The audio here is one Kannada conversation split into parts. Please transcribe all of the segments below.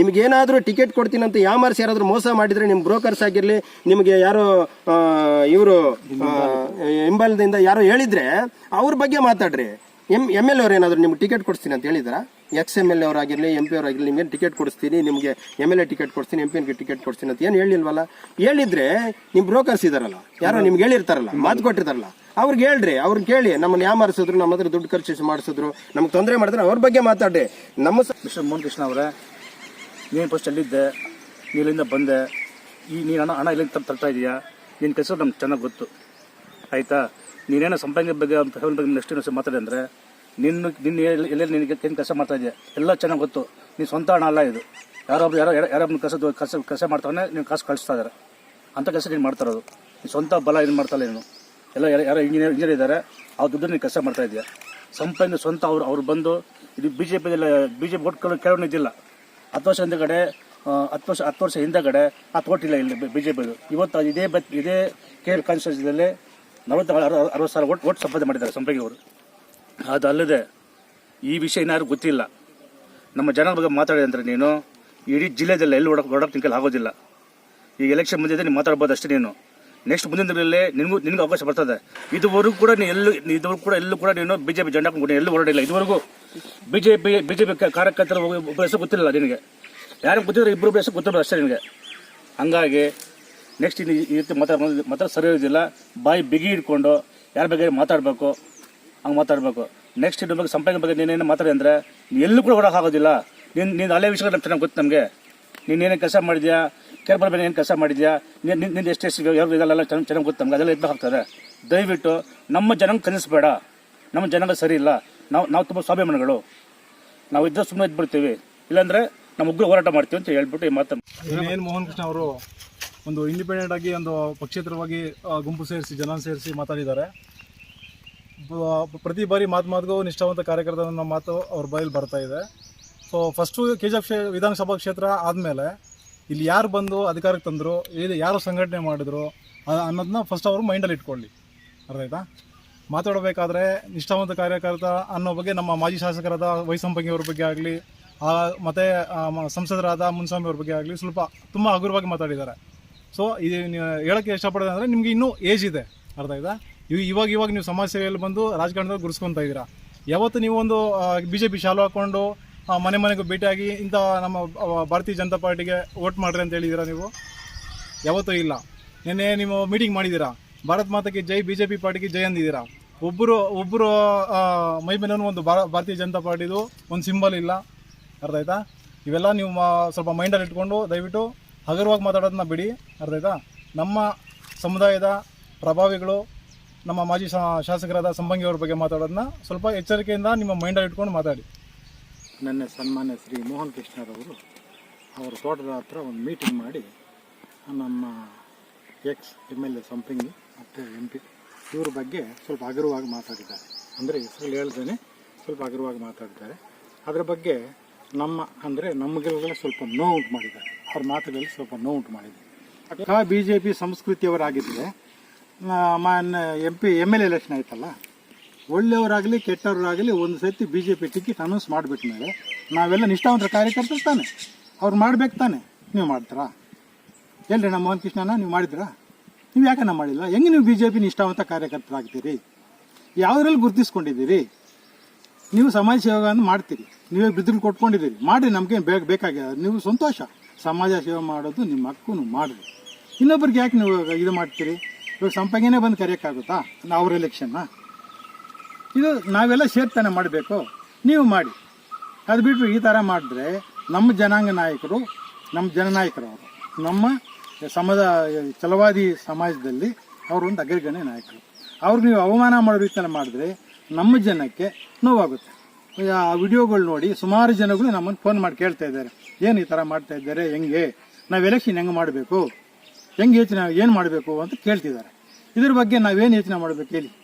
ನಿಮ್ಗೆ ಏನಾದರೂ ಟಿಕೆಟ್ ಕೊಡ್ತೀನಿ ಅಂತ ಯಾಮರ್ಸ್ ಯಾರಾದರೂ ಮೋಸ ಮಾಡಿದ್ರೆ ನಿಮ್ಮ ಬ್ರೋಕರ್ಸ್ ಆಗಿರಲಿ ನಿಮಗೆ ಯಾರೋ ಇವರು ಹಿಂಬಲದಿಂದ ಯಾರೋ ಹೇಳಿದ್ರೆ ಅವ್ರ ಬಗ್ಗೆ ಮಾತಾಡ್ರಿ. ಎಂ ಎಂ ಎಲ್ ಅವ್ರು ಏನಾದ್ರು ನಿಮ್ಗೆ ಟಿಕೆಟ್ ಕೊಡ್ತೀನಿ ಅಂತ ಹೇಳಿದ್ರ? ಎಕ್ಸ್ ಎಂ ಎಲ್ ಅವರಾಗಿರಲಿ ಎಂ ಪಿ ಅವರಾಗಿರಲಿ ನಿಮ್ಗೆ ಟಿಕೆಟ್ ಕೊಡಿಸ್ತೀನಿ ನಿಮಗೆ ಎಂ ಎಲ್ ಎ ಟಿಕೆಟ್ ಕೊಡ್ತೀನಿ ಎಂ ಪಿ ಟಿಕೆಟ್ ಕೊಡ್ತೀನಿ ಅಂತ ಏನು ಹೇಳಿಲ್ವಲ್ಲ? ಹೇಳಿದ್ರೆ ನಿಮ್ಮ ಬ್ರೋಕರ್ಸ್ ಇದಾರಲ್ಲ ಯಾರೋ ನಿಮ್ಗೆ ಹೇಳಿರ್ತಾರಲ್ಲ ಮಾತು ಕೊಟ್ಟಿರ್ತಾರಲ್ಲ ಅವ್ರಿಗೆ ಹೇಳ್ರಿ ಅವ್ರನ್ನ ಕೇಳಿ ನಮ್ಮನ್ನ ಯಾಮಾರಿಸಿದ್ರು ನಮ್ಮ ಹತ್ರ ದುಡ್ಡು ಖರ್ಚು ಮಾಡಿಸಿದ್ರು ನಮ್ಗೆ ತೊಂದರೆ ಮಾಡಿದ್ರೆ ಅವ್ರ ಬಗ್ಗೆ ಮಾತಾಡ್ರಿ. ನಮ್ಮ ಮಿಸ್ಟರ್ ಮೋಹನ್ ಕೃಷ್ಣ ಅವರೇ ನೀನು ಫಸ್ಟ್ ಅಲ್ಲಿದ್ದೆ ಇಲ್ಲಿಂದ ಬಂದೆ, ಈ ನೀನು ಹಣ ಹಣ ಇಲ್ಲಿಂದ ತರ- ತರ್ತಾ ಇದೆಯಾ? ನಿನ್ನ ಕೆಸರು ನಮ್ಗೆ ಚೆನ್ನಾಗಿ ಗೊತ್ತು. ಆಯಿತಾ? ನೀನೇನೋ ಸಂಪಾದನೆ ಬಗ್ಗೆ ಫೆವನ್ ಬಗ್ಗೆ ನೆಕ್ಸ್ಟ್ ಇನ್ನೊಂದು ಮಾತಾಡಿ ಅಂದರೆ, ನಿನ್ನ ನಿನ್ನ ಎಲ್ಲೆಲ್ಲಿ ನಿನಗೆ ಏನು ಕೆಲಸ ಮಾಡ್ತಾ ಇದೆಯಾ? ಎಲ್ಲ ಚೆನ್ನಾಗಿ ಗೊತ್ತು. ನೀನು ಸ್ವಂತ ಹಣ ಅಲ್ಲ ಇದು. ಯಾರೊಬ್ರು ಯಾರೋ ಯಾರೊಬ್ಬನ ಕೆಲಸ ಕಸ ಕೆಲಸ ಮಾಡ್ತಾನೆ ನೀನು ಕಾಸು ಕಳಿಸ್ತಾ ಇದ್ದಾರೆ ಅಂಥ ಕೆಲಸ ನೀನು ಮಾಡ್ತಾ ಇರೋದು. ನೀನು ಸ್ವಂತ ಬಲ ಏನು ಮಾಡ್ತಾಯಿಲ್ಲ ನೀನು? ಎಲ್ಲ ಯಾರೋ- ಯಾರೋ ಇಂಜಿನಿಯರ್ ಇಂಜಿನಿಯರ್ ಇದ್ದಾರೆ ಆ ದುಡ್ಡು ನೀನು ಕೆಲಸ ಮಾಡ್ತಾ ಇದೆಯಾ? ಸಂಪಾದನೆ ಸ್ವಂತ ಅವ್ರು ಅವ್ರು ಬಂದು, ಇದು B J P B J P vote ಕೇಳೋಣ ಇದ್ದಿಲ್ಲ. ಹತ್ತು ವರ್ಷ ಹಿಂದಗಡೆ ಹತ್ತು ವರ್ಷ ಹತ್ತು ವರ್ಷ ಹಿಂದಗಡೆ ಆ ತೋಟಿಲ್ಲ ಇಲ್ಲಿ ಬಿ ಜೆ ಪಿದು ಇವತ್ತು ಇದೇ ಬತ್, ಇದೇ ಕೆ ಎಲ್ ಕಾನ್ಸ್ಟಿಟ್ಯೂನ್ಸಿದಲ್ಲಿ ನಲವತ್ತು ಅರವತ್ತು ಸಾವಿರ ಓಟ್ ಓಟ್ ಸಂಪಾದನೆ ಮಾಡಿದ್ದಾರೆ ಸಂಪಂಗಿ ಅವರು. ಅದಲ್ಲದೆ ಈ ವಿಷಯ ಏನಾದ್ರು ಗೊತ್ತಿಲ್ಲ. ನಮ್ಮ ಜನರ ಬಗ್ಗೆ ಮಾತಾಡಿದೆ ಅಂದರೆ ನೀನು, ಇಡೀ ಜಿಲ್ಲೆದಲ್ಲ ಎಲ್ಲಿ ಓಡಕ್ಕೆ ಓಡಕ್ಕೆ ನಿಂಕಲ್ಲಿ ಆಗೋದಿಲ್ಲ. ಈಗ ಎಲೆಕ್ಷನ್ ಬಂದಿದೆ ನೀವು ಮಾತಾಡ್ಬೋದು ಅಷ್ಟೇ ನೀನು. ನೆಕ್ಸ್ಟ್ ಮುಂದಿನ ದಿನಗಳಲ್ಲಿ ನಿನಗೂ ನಿನಗೂ ಅವಕಾಶ ಬರ್ತದೆ. ಇದುವರೆಗೂ ಕೂಡ ನೀನು ಎಲ್ಲೂ, ಇದುವರೆಗೂ ಕೂಡ ಎಲ್ಲೂ ಕೂಡ ನೀನು ಬಿ ಜೆ ಪಿ ಜೆಂಡಾ ಹಾಕೊಂಡು ಎಲ್ಲೂ ಹೊರಡಿಲ್ಲ ಇದುವರೆಗೂ B J P B J P ಕಾರ್ಯಕರ್ತರ ಒಬ್ಬ ಹೆಸರು ಗೊತ್ತಿಲ್ಲ ನಿನಗೆ. ಯಾರಿಗೆ ಗೊತ್ತಿದ್ರೆ ಇಬ್ಬರು ಹೆಸರು ಗೊತ್ತಿರೋದು ಅಷ್ಟೇ ನಿನಗೆ. ಹಂಗಾಗಿ ನೆಕ್ಸ್ಟ್ ಇನ್ನು ಈ ರೀತಿ ಮಾತಾಡೋದು ಮಾತ್ರ ಸರಿ ಇರೋದಿಲ್ಲ. ಬಾಯಿ ಬಿಗಿ ಇಟ್ಕೊಂಡು ಯಾರ ಬಗ್ಗೆ ಮಾತಾಡಬೇಕು, ಹಂಗೆ ಮಾತಾಡಬೇಕು. ನೆಕ್ಸ್ಟ್ ಇದ್ರ ಬಗ್ಗೆ ಸಂಪಾದನೆ ಬಗ್ಗೆ ನೀನೇನು ಮಾತಾಡಿ ಅಂದರೆ ಎಲ್ಲೂ ಕೂಡ ಹೊರಗೆ ಆಗೋದಿಲ್ಲ. ನೀನು ನೀನು ಅಲ್ಲೇ ವಿಷಯಗಳು ಗೊತ್ತು ನಮಗೆ. ನೀನು ಏನೇನು ಕೆಲಸ ಮಾಡಿದ್ಯಾ? ಕೇರ್ಬಲ್ ಮೇಲೆ ಏನು ಕೆಲಸ ಮಾಡಿದ್ಯಾ? ನಿನ್ನ ಎಷ್ಟು ಎಷ್ಟು ಯಾರು ಇದೆಲ್ಲ ಚೆನ್ನಾಗಿ ಚೆನ್ನಾಗಿ ಗೊತ್ತು ನಮ್ಗೆ, ಅದೆಲ್ಲ ಹಾಕ್ತಾರೆ. ದಯವಿಟ್ಟು ನಮ್ಮ ಜನಂಗೆ ಕಲಿಸ್ಬೇಡ ನಮ್ಮ ಜನಾಂಗ ಸರಿ ಇಲ್ಲ. ನಾವು ನಾವು ತುಂಬ ಸ್ವಾಭಿಮಾನಿಗಳು. ನಾವು ಇದ್ದರೆ ಸುಮ್ಮನೆ ಇದ್ಬಿಡ್ತೀವಿ. ಇಲ್ಲಾಂದರೆ ನಮ್ಮ ಉಗ್ರ ಹೋರಾಟ ಮಾಡ್ತೀವಿ ಅಂತ ಹೇಳ್ಬಿಟ್ಟು ಈ ಮಾತನ್ನು ಏನು ಮೋಹನ್ ಕೃಷ್ಣ ಅವರು ಒಂದು ಇಂಡಿಪೆಂಡೆಂಟ್ ಆಗಿ ಒಂದು ಪಕ್ಷೇತರವಾಗಿ ಗುಂಪು ಸೇರಿಸಿ, ಜನ ಸೇರಿಸಿ ಮಾತಾಡಿದ್ದಾರೆ. ಪ್ರತಿ ಬಾರಿ ಮಾತು ಮಾತುಗೂ ನಿಷ್ಠಾವಂತ ಕಾರ್ಯಕರ್ತರ ಅನ್ನೋ ಮಾತು ಅವ್ರ ಬಾಯಲ್ಲಿ ಬರ್ತಾ ಇದೆ. So first K G F ವಿಧಾನಸಭಾ ಕ್ಷೇತ್ರ ಆದಮೇಲೆ ಇಲ್ಲಿ ಯಾರು ಬಂದು ಅಧಿಕಾರಕ್ಕೆ ತಂದರು ಇದು ಯಾರು ಸಂಘಟನೆ ಮಾಡಿದ್ರು ಅನ್ನೋದನ್ನ ಫಸ್ಟ್ ಅವರು ಮೈಂಡಲ್ಲಿ ಇಟ್ಕೊಳ್ಳಿ. ಅರ್ಥ ಆಯ್ತಾ? ಮಾತಾಡಬೇಕಾದ್ರೆ ನಿಷ್ಠಾವಂತ ಕಾರ್ಯಕರ್ತ ಅನ್ನೋ ಬಗ್ಗೆ ನಮ್ಮ ಮಾಜಿ ಶಾಸಕರಾದ ವೈಸಂಪಂಗಿ ಅವ್ರ ಬಗ್ಗೆ ಆಗಲಿ ಮತ್ತು ಸಂಸದರಾದ ಮುನ್ಸ್ವಾಮಿ ಅವ್ರ ಬಗ್ಗೆ ಆಗಲಿ ಸ್ವಲ್ಪ ತುಂಬ ಹಗುರವಾಗಿ ಮಾತಾಡಿದ್ದಾರೆ. ಸೊ ಇದು ಹೇಳೋಕ್ಕೆ ಇಷ್ಟಪಡೋದು ಅಂದರೆ ನಿಮಗೆ ಇನ್ನೂ ಏಜ್ ಇದೆ. ಅರ್ಥ ಆಯ್ತಾ? ಇವ್ ಇವಾಗ ಇವಾಗ ನೀವು ಸಮಾಜ ಸೇವೆಯಲ್ಲಿ ಬಂದು ರಾಜಕಾರಣದಲ್ಲಿ ಗುರುಸ್ಕೊತಾ ಇದ್ದೀರಾ. ಯಾವತ್ತು ನೀವು ಒಂದು ಬಿ ಜೆ ಪಿ ಶಾಲು ಹಾಕ್ಕೊಂಡು ಮನೆ ಮನೆಗೂ ಭೇಟಿಯಾಗಿ ಇಂಥ ನಮ್ಮ ಭಾರತೀಯ ಜನತಾ ಪಾರ್ಟಿಗೆ ವೋಟ್ ಮಾಡ್ರಿ ಅಂತ ಹೇಳಿದ್ದೀರಾ ನೀವು? ಯಾವತ್ತೂ ಇಲ್ಲ. ನಿನ್ನೆ ನೀವು ಮೀಟಿಂಗ್ ಮಾಡಿದ್ದೀರಾ? ಭಾರತ್ ಮಾತಕ್ಕೆ ಜೈ ಬಿ ಜೆ ಪಿ ಪಾರ್ಟಿಗೆ ಜೈ ಅಂದಿದ್ದೀರಾ? ಒಬ್ಬರು ಒಬ್ಬರು ಮೈ ಮೇಲೂ ಒಂದು ಭಾರ, ಭಾರತೀಯ ಜನತಾ ಪಾರ್ಟಿದು ಒಂದು ಸಿಂಬಲ್ ಇಲ್ಲ. ಅರ್ಥ ಆಯ್ತಾ? ಇವೆಲ್ಲ ನೀವು ಸ್ವಲ್ಪ ಮೈಂಡಲ್ಲಿ ಇಟ್ಕೊಂಡು ದಯವಿಟ್ಟು ಹಗುರವಾಗಿ ಮಾತಾಡೋದನ್ನ ಬಿಡಿ. ಅರ್ಥ ಆಯ್ತಾ? ನಮ್ಮ ಸಮುದಾಯದ ಪ್ರಭಾವಿಗಳು, ನಮ್ಮ ಮಾಜಿ ಶಾಸಕರಾದ ಸಂಬಂಗಿಯವ್ರ ಬಗ್ಗೆ ಮಾತಾಡೋದನ್ನ ಸ್ವಲ್ಪ ಎಚ್ಚರಿಕೆಯಿಂದ ನಿಮ್ಮ ಮೈಂಡಲ್ಲಿ ಇಟ್ಕೊಂಡು ಮಾತಾಡಿ. ನನ್ನ ಸನ್ಮಾನ್ಯ ಶ್ರೀ ಮೋಹನ್ ಕೃಷ್ಣರವರು ಅವರ ತೋಟದ ಹತ್ರ ಒಂದು ಮೀಟಿಂಗ್ ಮಾಡಿ, ನಮ್ಮ ex M L A Sampangi ಮತ್ತು ಎಂ ಪಿ ಇವ್ರ ಬಗ್ಗೆ ಸ್ವಲ್ಪ ಹಗುರವಾಗಿ ಮಾತಾಡಿದ್ದಾರೆ. ಅಂದರೆ ಹೆಸರು ಹೇಳ್ದೇನೆ ಸ್ವಲ್ಪ ಹಗುರವಾಗಿ ಮಾತಾಡಿದ್ದಾರೆ. ಅದರ ಬಗ್ಗೆ ನಮ್ಮ, ಅಂದರೆ ನಮಗೆ ಸ್ವಲ್ಪ ನೋವು ಉಂಟು ಮಾಡಿದ್ದಾರೆ. ಅವ್ರ ಮಾತುಗಳಲ್ಲಿ ಸ್ವಲ್ಪ ನೋವು ಉಂಟು ಮಾಡಿದೆ ಬಿ ಜೆ ಪಿ ಸಂಸ್ಕೃತಿಯವರಾಗಿದ್ದರೆ ಮಾನ್ಯ M P M L election ಆಯ್ತಲ್ಲ ಒಳ್ಳೆಯವರಾಗಲಿ, ಕೆಟ್ಟವರಾಗಲಿ ಒಂದು ಸರ್ತಿ B J P ticket announce ಮಾಡ್ಬಿಟ್ಟ ಮೇಲೆ ನಾವೆಲ್ಲ ನಿಷ್ಠಾವಂತರ ಕಾರ್ಯಕರ್ತರು ತಾನೆ. ಅವ್ರು ಮಾಡ್ಬೇಕು ತಾನೆ. ನೀವು ಮಾಡ್ತೀರಾ? ಹೇಳ್ರಿ ನಮ್ಮ ಮೋಹನ್ ಕೃಷ್ಣನ ನೀವು ಮಾಡಿದ್ರಾ ನೀವು ಯಾಕನ್ನ ಮಾಡಿಲ್ಲ? ಹೆಂಗೆ ನೀವು ಬಿ ಜೆ ಪಿ ನಿಷ್ಠಾವಂತ ಕಾರ್ಯಕರ್ತರಾಗ್ತೀರಿ? ಯಾವುದ್ರಲ್ಲಿ ಗುರುತಿಸ್ಕೊಂಡಿದ್ದೀರಿ? ನೀವು ಸಮಾಜ ಸೇವೆಗಳನ್ನು ಮಾಡ್ತೀರಿ. ನೀವೇ ಬಿದ್ದರು ಕೊಟ್ಕೊಂಡಿದ್ದೀರಿ. ಮಾಡಿರಿ, ನಮಗೆ ಬೇಗ ಬೇಕಾಗ್ಯದ ನೀವು ಸಂತೋಷ. ಸಮಾಜ ಸೇವೆ ಮಾಡೋದು ನಿಮ್ಮ ಹಕ್ಕು ಮಾಡಿರಿ. ಇನ್ನೊಬ್ರಿಗೆ ಯಾಕೆ ನೀವು ಇದು ಮಾಡ್ತೀರಿ? ಇವಾಗ ಸಂಪಂಗೇನೆ ಬಂದು ಕರೆಯೋಕ್ಕಾಗುತ್ತಾ? ಅವ್ರ ಎಲೆಕ್ಷನ್ನ ಇದು ನಾವೆಲ್ಲ ಸೇರ್ತಾನೆ ಮಾಡಬೇಕು. ನೀವು ಮಾಡಿ. ಅದು ಬಿಟ್ಟು ಈ ಥರ ಮಾಡಿದ್ರೆ ನಮ್ಮ ಜನಾಂಗ ನಾಯಕರು, ನಮ್ಮ ಜನನಾಯಕರು ಅವರು, ನಮ್ಮ ಸಮದ ಛಲವಾದಿ ಸಮಾಜದಲ್ಲಿ ಅವರು ಒಂದು ಅಗ್ರಗಣ್ಯ ನಾಯಕರು. ಅವ್ರಿಗೆ ನೀವು ಅವಮಾನ ಮಾಡೋ ರೀತಿಯಲ್ಲಿ ಮಾಡಿದ್ರೆ ನಮ್ಮ ಜನಕ್ಕೆ ನೋವಾಗುತ್ತೆ. ಆ ವಿಡಿಯೋಗಳು ನೋಡಿ ಸುಮಾರು ಜನಗಳು ನಮ್ಮನ್ನು ಫೋನ್ ಮಾಡಿ ಕೇಳ್ತಾ ಇದ್ದಾರೆ. ಏನು ಈ ಥರ ಮಾಡ್ತಾ ಇದ್ದಾರೆ, ಹೆಂಗೆ? ನಾವು ಎಲೆಕ್ಷನ್ ಹೆಂಗೆ ಮಾಡಬೇಕು? ಹೆಂಗೆ ಯೋಚನೆ, ಏನು ಮಾಡಬೇಕು ಅಂತ ಕೇಳ್ತಿದ್ದಾರೆ. ಇದ್ರ ಬಗ್ಗೆ ನಾವೇನು ಯೋಚನೆ ಮಾಡಬೇಕು ಹೇಳಿ.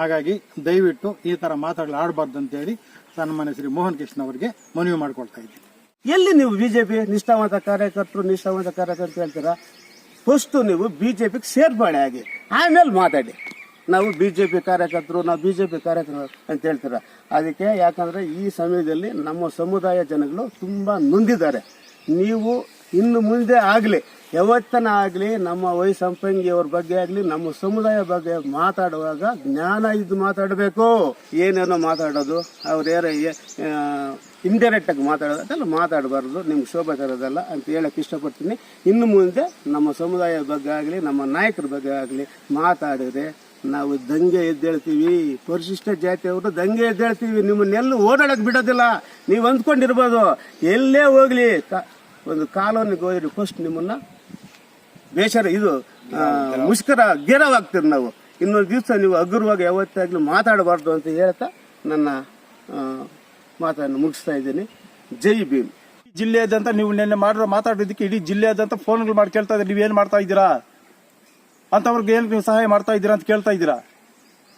ಹಾಗಾಗಿ ದಯವಿಟ್ಟು ಈ ಥರ ಮಾತಾಡಲು ಆಡಬಾರ್ದು ಅಂತೇಳಿ ಸನ್ಮಾನ್ಯ ಶ್ರೀ ಮೋಹನ್ ಕೃಷ್ಣ ಅವರಿಗೆ ಮನವಿ ಮಾಡ್ಕೊಳ್ತಾ ಇದ್ದೀನಿ. ಎಲ್ಲಿ ನೀವು ಬಿಜೆಪಿ ನಿಷ್ಠಾವಂತ ಕಾರ್ಯಕರ್ತರು ನಿಷ್ಠಾವಂತ ಕಾರ್ಯಕರ್ತರು ಹೇಳ್ತೀರಾ ಫಸ್ಟ್ ನೀವು ಬಿಜೆಪಿಗೆ ಸೇರ್ಪಡೆ ಆಗಿ ಆಮೇಲೆ ಮಾತಾಡಿ. ನಾವು ಬಿ ಜೆ ಪಿ ಕಾರ್ಯಕರ್ತರು, ನಾವು ಬಿ ಜೆ ಪಿ ಕಾರ್ಯಕರ್ತರು ಅಂತ ಹೇಳ್ತೀರ? ಅದಕ್ಕೆ ಯಾಕಂದರೆ ಈ ಸಮಯದಲ್ಲಿ ನಮ್ಮ ಸಮುದಾಯ ಜನಗಳು ತುಂಬ ನೊಂದಿದ್ದಾರೆ. ನೀವು ಇನ್ನು ಮುಂದೆ ಆಗಲಿ, ಯಾವತ್ತನ ಆಗಲಿ, ನಮ್ಮ ವೈ ಸಂಪಂಗಿಯವ್ರ ಬಗ್ಗೆ ಆಗಲಿ, ನಮ್ಮ ಸಮುದಾಯ ಬಗ್ಗೆ ಮಾತಾಡುವಾಗ ಜ್ಞಾನ ಇದ್ದು ಮಾತಾಡಬೇಕು. ಏನೇನೋ ಮಾತಾಡೋದು, ಅವ್ರು ಇಂಡೈರೆಕ್ಟ್ ಆಗಿ ಮಾತಾಡೋದು, ಅದೆಲ್ಲ ಮಾತಾಡಬಾರ್ದು, ನಿಮ್ಗೆ ಶೋಭೆ ತರೋದಲ್ಲ ಅಂತ ಹೇಳಕ್ ಇಷ್ಟಪಡ್ತೀನಿ. ಇನ್ನು ಮುಂದೆ ನಮ್ಮ ಸಮುದಾಯ ಬಗ್ಗೆ ಆಗಲಿ, ನಮ್ಮ ನಾಯಕರ ಬಗ್ಗೆ ಆಗಲಿ ಮಾತಾಡಿದ್ರೆ ನಾವು ದಂಗೆ ಎದ್ದೇಳ್ತೀವಿ. ಪರಿಶಿಷ್ಟ ಜಾತಿಯವರು ದಂಗೆ ಎದ್ದೇಳ್ತೀವಿ. ನಿಮ್ಮನ್ನೆಲ್ಲೂ ಓಡಾಡಕ್ ಬಿಡೋದಿಲ್ಲ. ನೀವು ಅಂದ್ಕೊಂಡಿರ್ಬೋದು, ಎಲ್ಲೇ ಹೋಗ್ಲಿ ಒಂದು ಕಾಲೋನಿಗೆ ಹೋಗಿ ಫಸ್ಟ್ ನಿಮ್ಮನ್ನ ಬೇಸರ ಇದು ಮುಷ್ಕರ ಗೆರವಾಗ್ತೀರಿ ನಾವು. ಇನ್ನೊಂದು ದಿವಸ ನೀವು ಅಗ್ರವಾಗಿ ಯಾವತ್ತಾಗ್ಲೂ ಮಾತಾಡಬಾರ್ದು ಅಂತ ಹೇಳ್ತಾ ನನ್ನ ಮಾತನ್ನು ಮುಗಿಸ್ತಾ ಇದ್ದೀನಿ. ಜೈ ಭೀಮ್. ಜಿಲ್ಲೆಯಾದ್ಯಂತ ನೀವು ನಿನ್ನೆ ಮಾಡಿರೋ ಮಾತಾಡೋದಕ್ಕೆ ಇಡೀ ಜಿಲ್ಲೆಯಾದ್ಯಂತ ಫೋನ್ಗಳು ಮಾಡಿ ಕೇಳ್ತಾ ಇದ್ದೀರಿ? ನೀವೇನು ಮಾಡ್ತಾ ಇದ್ದೀರಾ? ಅಂತವ್ರಿಗೆ ಏನು ನೀವು ಸಹಾಯ ಮಾಡ್ತಾ ಇದ್ದೀರಾ ಅಂತ ಕೇಳ್ತಾ ಇದ್ದೀರಾ?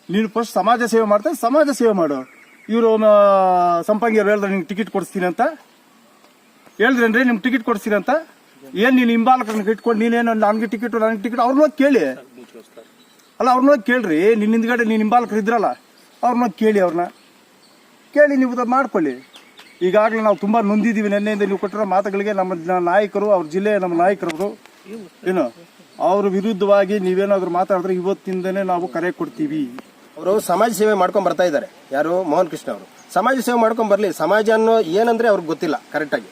ನೀನು ಫಸ್ಟ್ ಸಮಾಜ ಸೇವೆ ಮಾಡ್ತಾ ಸಮಾಜ ಸೇವೆ ಮಾಡು. ಇವರು ಸಂಪಂಗಿಯರು ಹೇಳಿದ್ರೆ ನಿಂಗೆ ಟಿಕೆಟ್ ಕೊಡಿಸ್ತೀನಿ ಅಂತ. ಹೇಳಿದ್ರೇನ್ರಿ, ನಿಮ್ಗೆ ಟಿಕೆಟ್ ಕೊಡ್ಸಿರಂತ ಅಂತ? ಏನ್ ನೀನು ಹಿಂಬಾಲಕರನ್ನ ಇಟ್ಕೊಂಡು ನೀನೇನು ನನಗೆ ಟಿಕೆಟ್ ನನಗೆ ಟಿಕೆಟ್ ಅವ್ರನ್ನ ಕೇಳಿ. ಅಲ್ಲ ಅವ್ರನ್ನ ಕೇಳ್ರಿ ನಿನ್ನ ಹಿಂದ್ಗಡೆ ನೀನು ಹಿಂಬಾಲಕರು ಇದ್ರಲ್ಲ ಅವ್ರನ್ನ ಕೇಳಿ ಅವ್ರನ್ನ. ಕೇಳಿ ನೀವು ಮಾಡ್ಕೊಳ್ಳಿ. ಈಗಾಗಲೇ ನಾವು ತುಂಬಾ ನೊಂದಿದ್ದೀವಿ ನಿನ್ನೆಯಿಂದ ನೀವು ಕೊಟ್ಟಿರೋ ಮಾತುಗಳಿಗೆ ನಮ್ಮ ನಾಯಕರು, ಅವ್ರ ಜಿಲ್ಲೆಯ ನಮ್ಮ ನಾಯಕರವರು. ಏನು, ಅವ್ರ ವಿರುದ್ಧವಾಗಿ ನೀವೇನಾದ್ರೂ ಮಾತಾಡಿದ್ರೆ ಇವತ್ತಿಂದನೇ ನಾವು ಕರೆ ಕೊಡ್ತೀವಿ. ಅವರು ಸಮಾಜ ಸೇವೆ ಮಾಡ್ಕೊಂಡ್ ಬರ್ತಾ ಇದ್ದಾರೆ. ಯಾರು? ಮೋಹನ್ ಕೃಷ್ಣ ಅವರು. ಸಮಾಜ ಸೇವೆ ಮಾಡ್ಕೊಂಡ್ ಬರ್ಲಿ. ಸಮಾಜ ಅನ್ನೋ ಏನಂದ್ರೆ ಅವ್ರಿಗೆ ಗೊತ್ತಿಲ್ಲ ಕರೆಕ್ಟಾಗಿ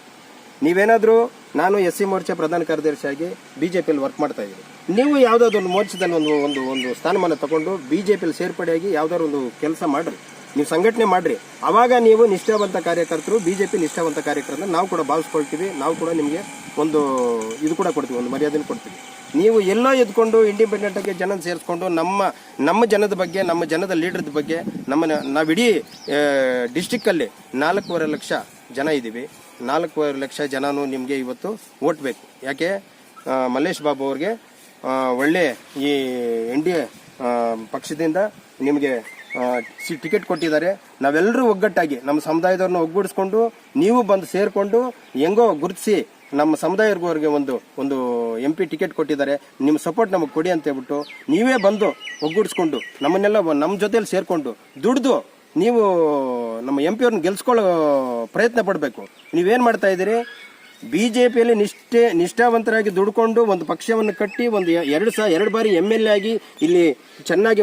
ನೀವೇನಾದ್ರೂ ನಾನು ಎಸ್ ಸಿ ಮೋರ್ಚಾ ಪ್ರಧಾನ ಕಾರ್ಯದರ್ಶಿಯಾಗಿ ಬಿಜೆಪಿಯಲ್ಲಿ ವರ್ಕ್ ಮಾಡ್ತಾ ಇದ್ದೀನಿ. ನೀವು ಯಾವ್ದಾದ್ರು ಒಂದು ಮೋರ್ಚಾದಲ್ಲಿ ಒಂದು ಒಂದು ಒಂದು ಸ್ಥಾನಮಾನ ತಗೊಂಡು ಬಿಜೆಪಿಯಲ್ಲಿ ಸೇರ್ಪಡೆಯಾಗಿ ಯಾವ್ದಾದ್ರು ಒಂದು ಕೆಲಸ ಮಾಡ್ರಿ. ನೀವು ಸಂಘಟನೆ ಮಾಡ್ರಿ. ಅವಾಗ ನೀವು ನಿಷ್ಠಾವಂತ ಕಾರ್ಯಕರ್ತರು, ಬಿಜೆಪಿ ನಿಷ್ಠಾವಂತ ಕಾರ್ಯಕರ್ತರನ್ನ ನಾವು ಕೂಡ ಭಾವಿಸ್ಕೊಳ್ತೀವಿ. ನಾವು ಕೂಡ ನಿಮಗೆ ಒಂದು ಇದು ಕೂಡ ಕೊಡ್ತೀವಿ, ಒಂದು ಮರ್ಯಾದೆನ ಕೊಡ್ತೀವಿ. ನೀವು ಎಲ್ಲ ಎದ್ಕೊಂಡು ಇಂಡಿಪೆಂಡೆಂಟಾಗಿ ಜನ ಸೇರಿಸ್ಕೊಂಡು ನಮ್ಮ ನಮ್ಮ ಜನದ ಬಗ್ಗೆ, ನಮ್ಮ ಜನದ ಲೀಡರ್ದ ಬಗ್ಗೆ, ನಮ್ಮ ನಾವಿಡೀ ಡಿಸ್ಟಿಕ್ಕಲ್ಲಿ ನಾಲ್ಕೂವರೆ ಲಕ್ಷ ಜನ ಇದ್ದೀವಿ. ನಾಲ್ಕೂವರೆ ಲಕ್ಷ ಜನನು ನಿಮಗೆ ಇವತ್ತು ಓಟ್ ಬೇಕು. ಯಾಕೆ? ಮಲ್ಲೇಶ್ ಬಾಬು ಅವ್ರಿಗೆ ಒಳ್ಳೆ ಈ ಎನ್ ಡಿ ಎ ಪಕ್ಷದಿಂದ ನಿಮಗೆ ಸಿ ಟಿಕೆಟ್ ಕೊಟ್ಟಿದ್ದಾರೆ. ನಾವೆಲ್ಲರೂ ಒಗ್ಗಟ್ಟಾಗಿ ನಮ್ಮ ಸಮುದಾಯದವ್ರನ್ನ ಒಗ್ಗೂಡಿಸ್ಕೊಂಡು, ನೀವು ಬಂದು ಸೇರಿಕೊಂಡು ಹೆಂಗೋ ಗುರುತಿಸಿ ನಮ್ಮ ಸಮುದಾಯದವ್ರಿಗೆ ಒಂದು ಒಂದು ಎಂ ಪಿ ಟಿಕೆಟ್ ಕೊಟ್ಟಿದ್ದಾರೆ. ನಿಮ್ಮ ಸಪೋರ್ಟ್ ನಮಗೆ ಕೊಡಿ ಅಂತ ಹೇಳ್ಬಿಟ್ಟು ನೀವೇ ಬಂದು ಒಗ್ಗೂಡಿಸ್ಕೊಂಡು ನಮ್ಮನ್ನೆಲ್ಲ ನಮ್ಮ ಜೊತೆಯಲ್ಲಿ ಸೇರಿಕೊಂಡು ದುಡ್ದು ನೀವು ನಮ್ಮ ಎಂ ಪಿ ಅವ್ರನ್ನ ಗೆಲ್ಸ್ಕೊಳ್ಳೋ ಪ್ರಯತ್ನ ಪಡಬೇಕು. ನೀವೇನು ಮಾಡ್ತಾ ಇದ್ದೀರಿ? ಬಿ ಜೆ ಪಿಯಲ್ಲಿ ನಿಷ್ಠೆ, ನಿಷ್ಠಾವಂತರಾಗಿ ದುಡ್ಕೊಂಡು ಒಂದು ಪಕ್ಷವನ್ನು ಕಟ್ಟಿ ಒಂದು ಎರಡು ಸಹ ಎರಡು ಬಾರಿ ಎಂ ಎಲ್ ಎ ಆಗಿ ಇಲ್ಲಿ ಚೆನ್ನಾಗಿ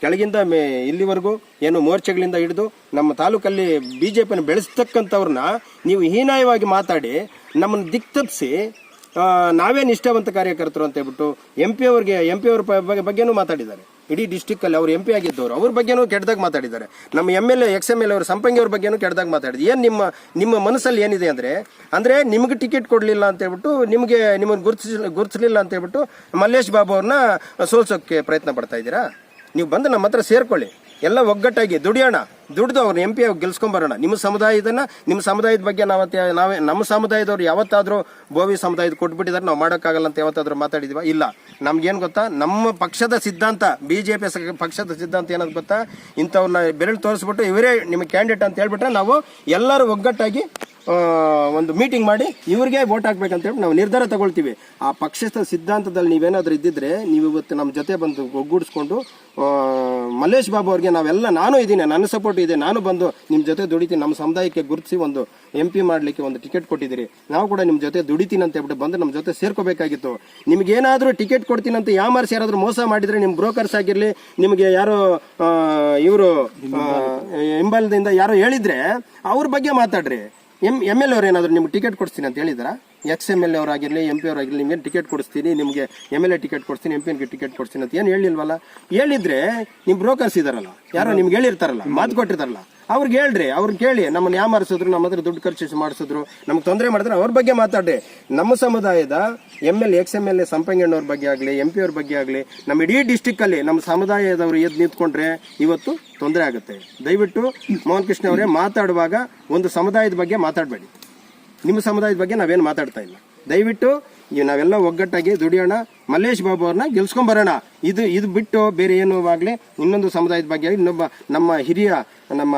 ಕೆಳಗಿಂದ ಮೇ ಇಲ್ಲಿವರೆಗೂ ಏನು ಮೋರ್ಚೆಗಳಿಂದ ಹಿಡಿದು ನಮ್ಮ ತಾಲೂಕಲ್ಲಿ ಬಿ ಜೆ ಪಿಯನ್ನು ಬೆಳೆಸ್ತಕ್ಕಂಥವ್ರನ್ನ ನೀವು ಹೀನಾಯವಾಗಿ ಮಾತಾಡಿ, ನಮ್ಮನ್ನು ದಿಕ್ ತಪ್ಪಿಸಿ ನಾವೇ ನಿಷ್ಠಾವಂತ ಕಾರ್ಯಕರ್ತರು ಅಂತ ಹೇಳ್ಬಿಟ್ಟು ಎಂ ಪಿ ಅವ್ರಿಗೆ ಎಂ ಪಿ ಅವ್ರ ಬಗ್ಗೆ- ಬಗ್ಗೆನೂ ಮಾತಾಡಿದ್ದಾರೆ. ಇಡೀ ಡಿಸ್ಟಿಕ್ ಅಲ್ಲಿ ಅವ್ರು ಎಂ ಪಿ ಆಗಿದ್ದವರು. ಅವ್ರ ಬಗ್ಗೆನೂ ಕೆಟ್ಟದಾಗ ಮಾತಾಡಿದ್ದಾರೆ. ನಮ್ಮ M L ex M L ಅವರು ಸಂಪಂಗಿ ಅವ್ರ ಬಗ್ಗೆನೂ ಕೆಟ್ಟದಾಗ ಮಾತಾಡಿದ್ರು ಏನು ನಿಮ್ಮ ನಿಮ್ಮ ಮನಸ್ಸಲ್ಲಿ ಏನಿದೆ ಅಂದ್ರೆ ಅಂದ್ರೆ ನಿಮ್ಗೆ ಟಿಕೆಟ್ ಕೊಡಲಿಲ್ಲ ಅಂತ ಹೇಳ್ಬಿಟ್ಟು, ನಿಮಗೆ ನಿಮ್ಮನ್ನು ಗುರುತಿಸ್, ಗುರುತಿಸಲಿಲ್ಲ ಅಂತ ಹೇಳ್ಬಿಟ್ಟು ಮಲ್ಲೇಶ್ ಬಾಬು ಅವ್ರನ್ನ ಸೋಲ್ಸೋಕೆ ಪ್ರಯತ್ನ ಪಡ್ತಾ ಇದ್ದೀರಾ? ನೀವು ಬಂದು ನಮ್ಮ ಹತ್ರ ಸೇರ್ಕೊಳ್ಳಿ. ಎಲ್ಲ ಒಗ್ಗಟ್ಟಾಗಿ, ದುಡಿಯೋಣ. ದುಡ್ದು ಅವ್ರನ್ನ ಎಂ ಪಿ ಗೆಲ್ಸ್ಕೊಂಬರೋಣ. ನಿಮ್ಮ ಸಮುದಾಯದನ್ನ, ನಿಮ್ಮ ಸಮುದಾಯದ ಬಗ್ಗೆ ನಾವತ್ತೆ ನಾವೇ, ನಮ್ಮ ಸಮುದಾಯದವ್ರು ಯಾವತ್ತಾದ್ರೂ ಬೋವಿ ಸಮುದಾಯದ ಕೊಟ್ಬಿಟ್ಟಿದ್ದಾರೆ ನಾವು ಮಾಡೋಕ್ಕಾಗಲ್ಲ ಅಂತ ಯಾವತ್ತಾದ್ರೂ ಮಾತಾಡಿದ್ವಾ? ಇಲ್ಲ. ನಮ್ಗೇನು ಗೊತ್ತಾ? ನಮ್ಮ ಪಕ್ಷದ ಸಿದ್ಧಾಂತ ಬಿ ಜೆ ಪಿ ಪಕ್ಷದ ಸಿದ್ಧಾಂತ ಏನದು ಗೊತ್ತಾ? ಇಂಥವ್ರನ್ನ ಬೆರಳು ತೋರಿಸ್ಬಿಟ್ಟು ಇವರೇ ನಿಮ್ಮ ಕ್ಯಾಂಡಿಡೇಟ್ ಅಂತ ಹೇಳ್ಬಿಟ್ರೆ ನಾವು ಎಲ್ಲರೂ ಒಗ್ಗಟ್ಟಾಗಿ ಒಂದು ಮೀಟಿಂಗ್ ಮಾಡಿ ಇವ್ರಿಗೆ ವೋಟ್ ಹಾಕ್ಬೇಕಂತ ಹೇಳಿ ನಾವು ನಿರ್ಧಾರ ತಗೊಳ್ತೀವಿ. ಆ ಪಕ್ಷದ ಸಿದ್ಧಾಂತದಲ್ಲಿ ನೀವೇನಾದ್ರೂ ಇದ್ದಿದ್ರೆ ನೀವು ಇವತ್ತು ನಮ್ಮ ಜೊತೆ ಬಂದು ಒಗ್ಗೂಡಿಸ್ಕೊಂಡು ಮಲ್ಲೇಶ್ ಬಾಬು ಅವ್ರಿಗೆ ನಾವೆಲ್ಲ, ನಾನು ಇದ್ದೀನಿ, ನನ್ನ ಸಪೋರ್ಟ್ ಇದೆ, ನಾನು ಬಂದು ನಿಮ್ಮ ಜೊತೆ ದುಡಿತೀನಿ, ನಮ್ಮ ಸಮುದಾಯಕ್ಕೆ ಗುರುತಿಸಿ ಒಂದು ಎಂ ಪಿ ಮಾಡಲಿಕ್ಕೆ ಒಂದು ಟಿಕೆಟ್ ಕೊಟ್ಟಿದ್ದೀರಿ. ನಾವು ಕೂಡ ನಿಮ್ಮ ಜೊತೆ ದುಡಿತೀನಿ ಅಂತ ಹೇಳ್ಬಿಟ್ಟು ಬಂದು ನಮ್ಮ ಜೊತೆ ಸೇರ್ಕೋಬೇಕಾಗಿತ್ತು. ನಿಮ್ಗೇನಾದರೂ ಟಿಕೆಟ್ ಕೊಡ್ತೀನಿ ಅಂತ ಯಾಮಾರ್ಸ್ ಯಾರಾದರೂ ಮೋಸ ಮಾಡಿದರೆ ನಿಮ್ಮ ಬ್ರೋಕರ್ಸ್ ಆಗಿರಲಿ, ನಿಮಗೆ ಯಾರೋ ಇವರು ಹಿಂಬಲದಿಂದ ಯಾರೋ ಹೇಳಿದರೆ ಅವ್ರ ಬಗ್ಗೆ ಮಾತಾಡ್ರಿ. ಎಂ ಎಂ ಎಲ್ ಅವ್ರು ಏನಾದರೂ ನಿಮ್ಗೆ ಟಿಕೆಟ್ ಕೊಡ್ತೀನಿ ಅಂತ ಹೇಳಿದಾರ? ಎಕ್ಸ್ ಎಂ ಎಲ್ ಅವರಾಗಿರಲಿ ಎಂ ಪಿ ಅವರಾಗಿರಲಿ ನಿಮಗೆ ಟಿಕೆಟ್ ಕೊಡಿಸ್ತೀನಿ ನಿಮಗೆ ಎಂ ಎಲ್ ಎ ಟಿಕೆಟ್ ಕೊಡ್ತೀನಿ ಎಂ ಪಿಗೆ ಟಿಕೆಟ್ ಕೊಡ್ತೀನಿ ಅಂತ ಏನು ಹೇಳಿಲ್ವಲ್ಲ ಹೇಳಿದ್ರೆ ನಿಮ್ಮ ಬ್ರೋಕರ್ಸ್ ಇದಾರಲ್ಲ ಯಾರೋ ನಿಮ್ಗೆ ಹೇಳಿರ್ತಾರಲ್ಲ ಮಾತು ಕೊಟ್ಟಿರ್ತಾರಲ್ಲ ಅವ್ರಿಗೆ ಹೇಳ್ರಿ ಅವ್ರಿಗೆ ಕೇಳಿ ನಮ್ಮನ್ನ ಯಾಮಾರಿಸಿದ್ರು ನಮ್ಮ ಹತ್ರ ದುಡ್ಡು ಖರ್ಚು ಮಾಡಿಸಿದ್ರು ನಮ್ಗೆ ತೊಂದರೆ ಮಾಡಿದ್ರೆ ಅವ್ರ ಬಗ್ಗೆ ಮಾತಾಡ್ರಿ. ನಮ್ಮ ಸಮುದಾಯದ M L ex M L A ಸಂಪಂಗಣ್ಣವ್ರ ಬಗ್ಗೆ ಆಗಲಿ ಎಂ ಪಿ ಅವ್ರ ಬಗ್ಗೆ ಆಗಲಿ ನಮ್ಮ ಇಡೀ ಡಿಸ್ಟಿಕ್ ಅಲ್ಲಿ ನಮ್ಮ ಸಮುದಾಯದವರು ಎದ್ದು ನಿಂತ್ಕೊಂಡ್ರೆ ಇವತ್ತು ತೊಂದರೆ ಆಗುತ್ತೆ. ದಯವಿಟ್ಟು ಮೋಹನ್ ಕೃಷ್ಣ ಅವರೇ ಮಾತಾಡುವಾಗ ಒಂದು ಸಮುದಾಯದ ಬಗ್ಗೆ ಮಾತಾಡಬೇಡಿ. ನಿಮ್ಮ ಸಮುದಾಯದ ಬಗ್ಗೆ ನಾವೇನು ಮಾತಾಡ್ತಾ ಇಲ್ಲ. ದಯವಿಟ್ಟು ನಾವೆಲ್ಲ ಒಗ್ಗಟ್ಟಾಗಿ ದುಡಿಯೋಣ. ಮಲ್ಲೇಶ್ ಬಾಬು ಅವ್ರನ್ನ ಗೆಲ್ಸ್ಕೊಂಬರೋಣ ಇದು ಇದು ಬಿಟ್ಟು ಬೇರೆ ಏನು ಆಗಲಿ, ಇನ್ನೊಂದು ಸಮುದಾಯದ ಬಗ್ಗೆ ಇನ್ನೊಬ್ಬ ನಮ್ಮ ಹಿರಿಯ, ನಮ್ಮ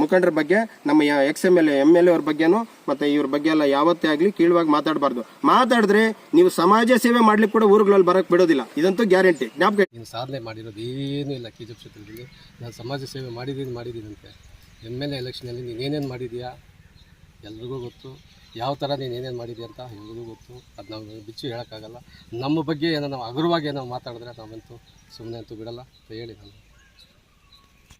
ಮುಖಂಡರ ಬಗ್ಗೆ, ನಮ್ಮ ex M L A M L A ಅವ್ರ ಬಗ್ಗೆನೂ, ಮತ್ತೆ ಇವ್ರ ಬಗ್ಗೆ ಎಲ್ಲ ಯಾವತ್ತೇ ಆಗಲಿ ಕೀಳುವಾಗಿ ಮಾತಾಡಬಾರ್ದು. ಮಾತಾಡಿದ್ರೆ ನೀವು ಸಮಾಜ ಸೇವೆ ಮಾಡ್ಲಿಕ್ಕೆ ಕೂಡ ಊರುಗಳಲ್ಲಿ ಬರಕ್ ಬಿಡೋದಿಲ್ಲ. ಇದಂತೂ ಗ್ಯಾರಂಟಿ. ಜ್ಞಾಪಕ ನೀನು ಸಾಧನೆ ಮಾಡಿರೋದು ಏನೂ ಇಲ್ಲ ಕೆ ಜಿ ಕ್ಷೇತ್ರದಲ್ಲಿ. ನಾನು ಸಮಾಜ ಸೇವೆ ಮಾಡಿದ್ದೀನಿ, ಮಾಡಿದ್ದೀನಂತೆ. ಎಂ ಎಲ್ ಎ ಎಲೆಕ್ಷನಲ್ಲಿ ನೀನು ಏನೇನು ಮಾಡಿದೀಯಾ ಎಲ್ರಿಗೂ ಗೊತ್ತು. ಯಾವ ಥರ ನೀನು ಏನೇನು ಮಾಡಿದೆ ಅಂತ ಎಲ್ರಿಗೂ ಗೊತ್ತು. ಅದು ನಾವು ಬಿಚ್ಚು ಹೇಳೋಕ್ಕಾಗಲ್ಲ. ನಮ್ಮ ಬಗ್ಗೆ ಏನೋ ನಾವು ಹಗುರವಾಗಿ ಏನೋ ಮಾತಾಡಿದ್ರೆ ನಾವಂತೂ ಸುಮ್ಮನೆ ಅಂತೂ ಬಿಡಲ್ಲ ಅಂತ ಹೇಳಿ ನಾನು.